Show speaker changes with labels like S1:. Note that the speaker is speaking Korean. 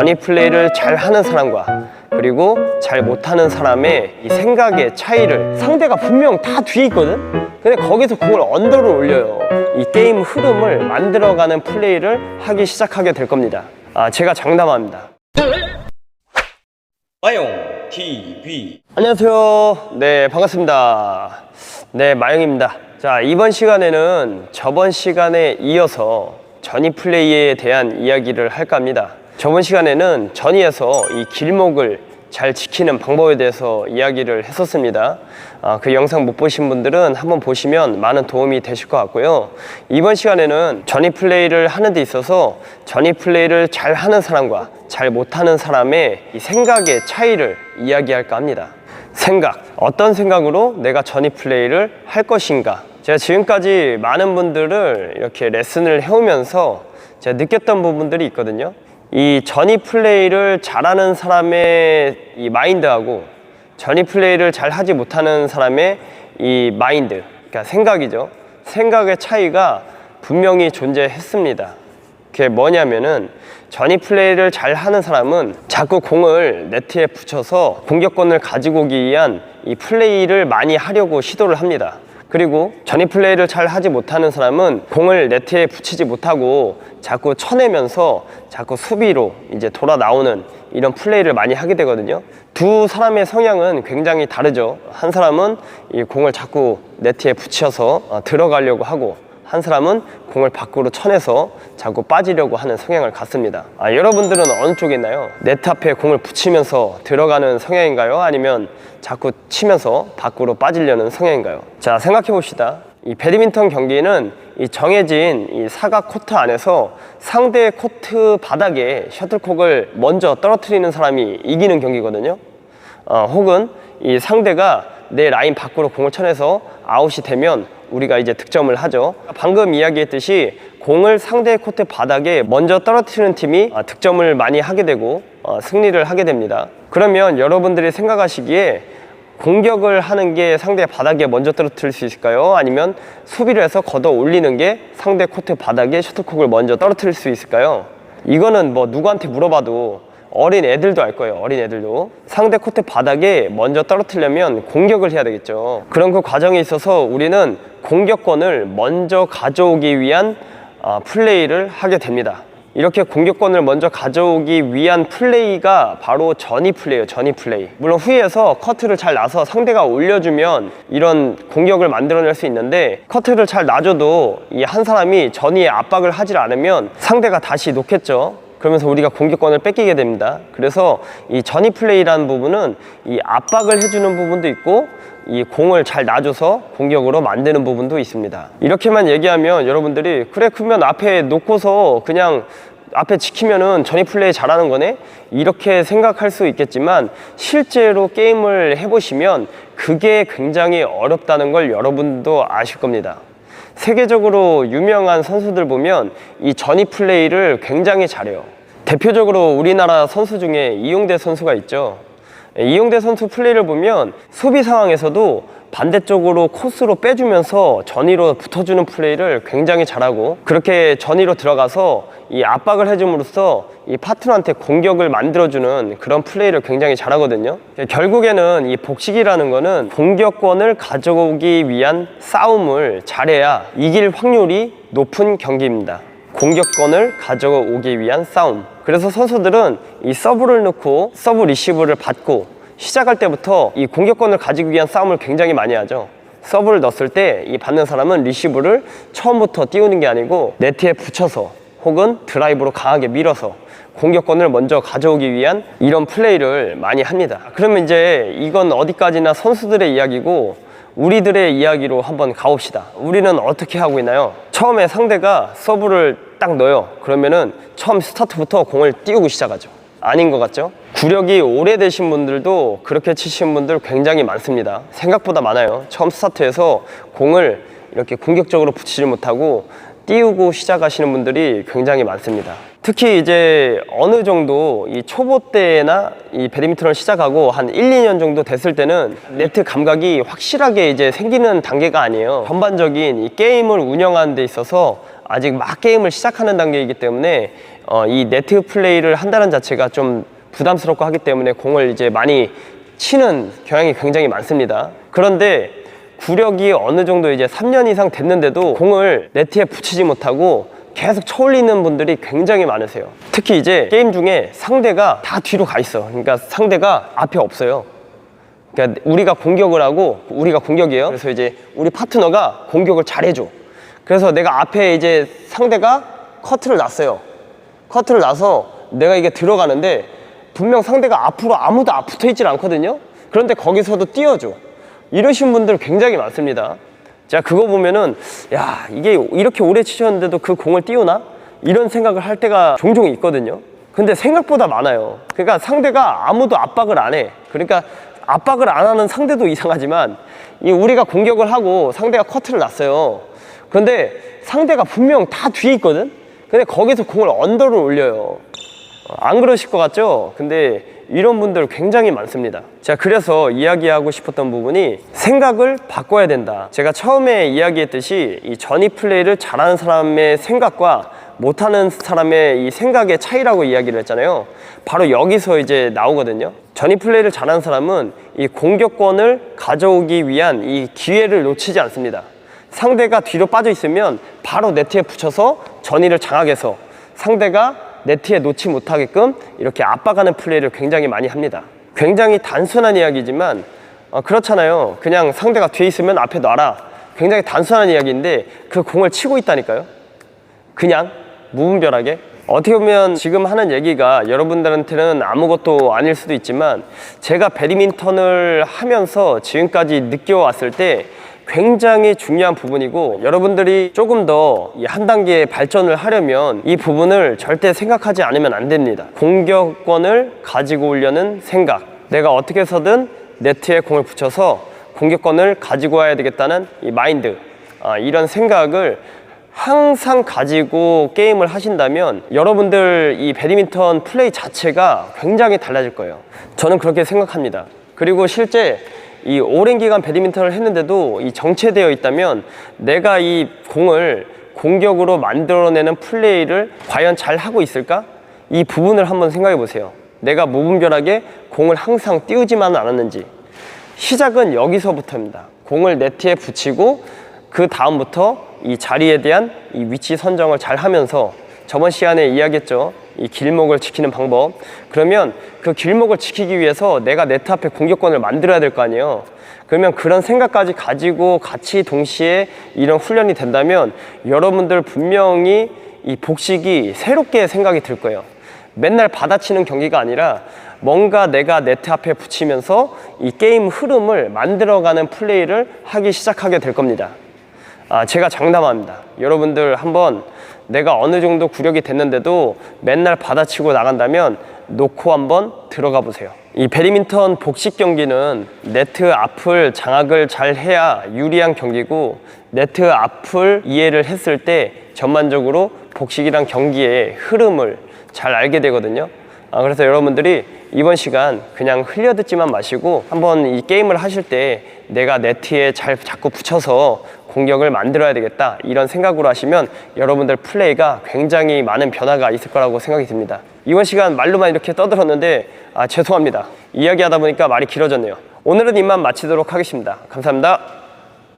S1: 전위 플레이를 잘 하는 사람과 그리고 잘 못하는 사람의 이 생각의 차이를 상대가 분명 다 뒤에 있거든? 근데 거기서 그걸 언더를 올려요. 이 게임 흐름을 만들어가는 플레이를 하기 시작하게 될 겁니다. 아, 제가 장담합니다.
S2: 마용 TV
S1: 안녕하세요. 네, 반갑습니다. 네, 마영입니다. 자, 이번 시간에는 저번 시간에 이어서 전위 플레이에 대한 이야기를 할까 합니다. 저번 시간에는 전위에서 이 길목을 잘 지키는 방법에 대해서 이야기를 했었습니다. 아, 그 영상 못 보신 분들은 한번 보시면 많은 도움이 되실 것 같고요. 이번 시간에는 전위 플레이를 하는 데 있어서 전위 플레이를 잘 하는 사람과 잘 못하는 사람의 이 생각의 차이를 이야기할까 합니다. 생각. 어떤 생각으로 내가 전위 플레이를 할 것인가. 제가 지금까지 많은 분들을 이렇게 레슨을 해오면서 제가 느꼈던 부분들이 있거든요. 이 전위 플레이를 잘하는 사람의 이 마인드하고 전위 플레이를 잘 하지 못하는 사람의 이 마인드, 그러니까 생각이죠. 생각의 차이가 분명히 존재했습니다. 그게 뭐냐면은 전위 플레이를 잘 하는 사람은 자꾸 공을 네트에 붙여서 공격권을 가지고 오기 위한 이 플레이를 많이 하려고 시도를 합니다. 그리고 전위 플레이를 잘 하지 못하는 사람은 공을 네트에 붙이지 못하고 자꾸 쳐내면서 자꾸 수비로 이제 돌아 나오는 이런 플레이를 많이 하게 되거든요. 두 사람의 성향은 굉장히 다르죠. 한 사람은 이 공을 자꾸 네트에 붙여서 어, 들어가려고 하고 한 사람은 공을 밖으로 쳐내서 자꾸 빠지려고 하는 성향을 갖습니다. 아, 여러분들은 어느 쪽에 있나요? 네트 앞에 공을 붙이면서 들어가는 성향인가요? 아니면 자꾸 치면서 밖으로 빠지려는 성향인가요? 자, 생각해 봅시다. 이 배드민턴 경기는 이 정해진 이 사각 코트 안에서 상대 코트 바닥에 셔틀콕을 먼저 떨어뜨리는 사람이 이기는 경기거든요. 어, 혹은 이 상대가 내 라인 밖으로 공을 쳐내서 아웃이 되면 우리가 이제 득점을 하죠. 방금 이야기했듯이 공을 상대 코트 바닥에 먼저 떨어뜨리는 팀이 아, 득점을 많이 하게 되고 어, 승리를 하게 됩니다. 그러면 여러분들이 생각하시기에 공격을 하는 게 상대 바닥에 먼저 떨어뜨릴 수 있을까요? 아니면 수비를 해서 걷어 올리는 게 상대 코트 바닥에 셔틀콕을 먼저 떨어뜨릴 수 있을까요? 이거는 뭐 누구한테 물어봐도 어린 애들도 알 거예요. 어린 애들도 상대 코트 바닥에 먼저 떨어뜨리려면 공격을 해야 되겠죠. 그런 그 과정에 있어서 우리는 공격권을 먼저 가져오기 위한 아, 플레이를 하게 됩니다. 이렇게 공격권을 먼저 가져오기 위한 플레이가 바로 전위 플레이예요. 전위 플레이. 물론 후위에서 커트를 잘 놔서 상대가 올려주면 이런 공격을 만들어낼 수 있는데 커트를 잘 놔줘도 이 한 사람이 전위에 압박을 하질 않으면 상대가 다시 놓겠죠. 그러면서 우리가 공격권을 뺏기게 됩니다. 그래서 이 전위 플레이라는 부분은 이 압박을 해주는 부분도 있고 이 공을 잘 놔줘서 공격으로 만드는 부분도 있습니다. 이렇게만 얘기하면 여러분들이 그래 그러면 앞에 놓고서 그냥 앞에 지키면은 전위 플레이 잘하는 거네 이렇게 생각할 수 있겠지만 실제로 게임을 해보시면 그게 굉장히 어렵다는 걸 여러분도 아실 겁니다. 세계적으로 유명한 선수들 보면 이 전위 플레이를 굉장히 잘해요. 대표적으로 우리나라 선수 중에 이용대 선수가 있죠. 이용대 선수 플레이를 보면 수비 상황에서도 반대쪽으로 코스로 빼주면서 전위로 붙어주는 플레이를 굉장히 잘하고 그렇게 전위로 들어가서 이 압박을 해줌으로써 이 파트너한테 공격을 만들어주는 그런 플레이를 굉장히 잘하거든요. 결국에는 이 복식이라는 거는 공격권을 가져오기 위한 싸움을 잘해야 이길 확률이 높은 경기입니다. 공격권을 가져오기 위한 싸움. 그래서 선수들은 이 서브를 넣고 서브 리시브를 받고 시작할 때부터 이 공격권을 가지기 위한 싸움을 굉장히 많이 하죠. 서브를 넣었을 때 이 받는 사람은 리시브를 처음부터 띄우는 게 아니고 네트에 붙여서 혹은 드라이브로 강하게 밀어서 공격권을 먼저 가져오기 위한 이런 플레이를 많이 합니다. 그러면 이제 이건 어디까지나 선수들의 이야기고 우리들의 이야기로 한번 가봅시다. 우리는 어떻게 하고 있나요? 처음에 상대가 서브를 딱 넣어요. 그러면은 처음 스타트부터 공을 띄우고 시작하죠. 아닌 것 같죠? 구력이 오래되신 분들도 그렇게 치시는 분들 굉장히 많습니다. 생각보다 많아요. 처음 스타트에서 공을 이렇게 공격적으로 붙이지 못하고 띄우고 시작하시는 분들이 굉장히 많습니다. 특히 이제 어느 정도 이 초보 때나 이 배드민턴을 시작하고 한 1, 2년 정도 됐을 때는 네트 감각이 확실하게 이제 생기는 단계가 아니에요. 전반적인 이 게임을 운영하는 데 있어서 아직 막 게임을 시작하는 단계이기 때문에 어, 이 네트 플레이를 한다는 자체가 좀 부담스럽고 하기 때문에 공을 이제 많이 치는 경향이 굉장히 많습니다. 그런데 구력이 어느 정도 이제 3년 이상 됐는데도 공을 네트에 붙이지 못하고 계속 쳐올리는 분들이 굉장히 많으세요. 특히 이제 게임 중에 상대가 다 뒤로 가 있어. 그러니까 상대가 앞에 없어요. 그러니까 우리가 공격을 하고 우리가 공격이에요. 그래서 이제 우리 파트너가 공격을 잘해줘. 그래서 내가 앞에 이제 상대가 커트를 놨어요. 커트를 놔서 내가 이게 들어가는데 분명 상대가 앞으로 아무도 앞 붙어 있질 않거든요. 그런데 거기서도 띄워줘. 이러신 분들 굉장히 많습니다. 자, 그거 보면은 야, 이게 이렇게 오래 치셨는데도 그 공을 띄우나? 이런 생각을 할 때가 종종 있거든요. 근데 생각보다 많아요. 그러니까 상대가 아무도 압박을 안 해. 그러니까 압박을 안 하는 상대도 이상하지만 이 우리가 공격을 하고 상대가 커트를 놨어요. 그런데 상대가 분명 다 뒤에 있거든? 근데 거기서 공을 언더를 올려요. 어, 안 그러실 것 같죠? 근데 이런 분들 굉장히 많습니다. 자, 그래서 이야기하고 싶었던 부분이 생각을 바꿔야 된다. 제가 처음에 이야기했듯이 이 전위 플레이를 잘하는 사람의 생각과 못하는 사람의 이 생각의 차이라고 이야기를 했잖아요. 바로 여기서 이제 나오거든요. 전위 플레이를 잘하는 사람은 이 공격권을 가져오기 위한 이 기회를 놓치지 않습니다. 상대가 뒤로 빠져 있으면 바로 네트에 붙여서 전위를 장악해서 상대가 네트에 놓지 못하게끔 이렇게 압박하는 플레이를 굉장히 많이 합니다. 굉장히 단순한 이야기지만 어, 그렇잖아요. 그냥 상대가 뒤에 있으면 앞에 놔라. 굉장히 단순한 이야기인데 그 공을 치고 있다니까요. 그냥 무분별하게 어떻게 보면 지금 하는 얘기가 여러분들한테는 아무것도 아닐 수도 있지만 제가 배드민턴을 하면서 지금까지 느껴왔을 때 굉장히 중요한 부분이고 여러분들이 조금 더 한 단계 발전을 하려면 이 부분을 절대 생각하지 않으면 안 됩니다. 공격권을 가지고 오려는 생각. 내가 어떻게 해서든 네트에 공을 붙여서 공격권을 가지고 와야 되겠다는 이 마인드. 아, 이런 생각을 항상 가지고 게임을 하신다면 여러분들 이 배드민턴 플레이 자체가 굉장히 달라질 거예요. 저는 그렇게 생각합니다. 그리고 실제 이 오랜 기간 배드민턴을 했는데도 이 정체되어 있다면 내가 이 공을 공격으로 만들어내는 플레이를 과연 잘 하고 있을까? 이 부분을 한번 생각해 보세요. 내가 무분별하게 공을 항상 띄우지만 않았는지. 시작은 여기서부터입니다. 공을 네트에 붙이고 그 다음부터 이 자리에 대한 이 위치 선정을 잘 하면서 저번 시간에 이야기했죠. 이 길목을 지키는 방법. 그러면 그 길목을 지키기 위해서 내가 네트 앞에 공격권을 만들어야 될 거 아니에요. 그러면 그런 생각까지 가지고 같이 동시에 이런 훈련이 된다면 여러분들 분명히 이 복식이 새롭게 생각이 들 거예요. 맨날 받아치는 경기가 아니라 뭔가 내가 네트 앞에 붙이면서 이 게임 흐름을 만들어가는 플레이를 하기 시작하게 될 겁니다. 아, 제가 장담합니다. 여러분들 한번 내가 어느 정도 구력이 됐는데도 맨날 받아치고 나간다면 놓고 한번 들어가 보세요. 이 배드민턴 복식 경기는 네트 앞을 장악을 잘 해야 유리한 경기고 네트 앞을 이해를 했을 때 전반적으로 복식이란 경기의 흐름을 잘 알게 되거든요. 아, 그래서 여러분들이 이번 시간 그냥 흘려듣지만 마시고 한번 이 게임을 하실 때 내가 네트에 잘 자꾸 붙여서 공격을 만들어야 되겠다 이런 생각으로 하시면 여러분들 플레이가 굉장히 많은 변화가 있을 거라고 생각이 듭니다. 이번 시간 말로만 이렇게 떠들었는데 아, 죄송합니다. 이야기하다 보니까 말이 길어졌네요. 오늘은 이만 마치도록 하겠습니다. 감사합니다.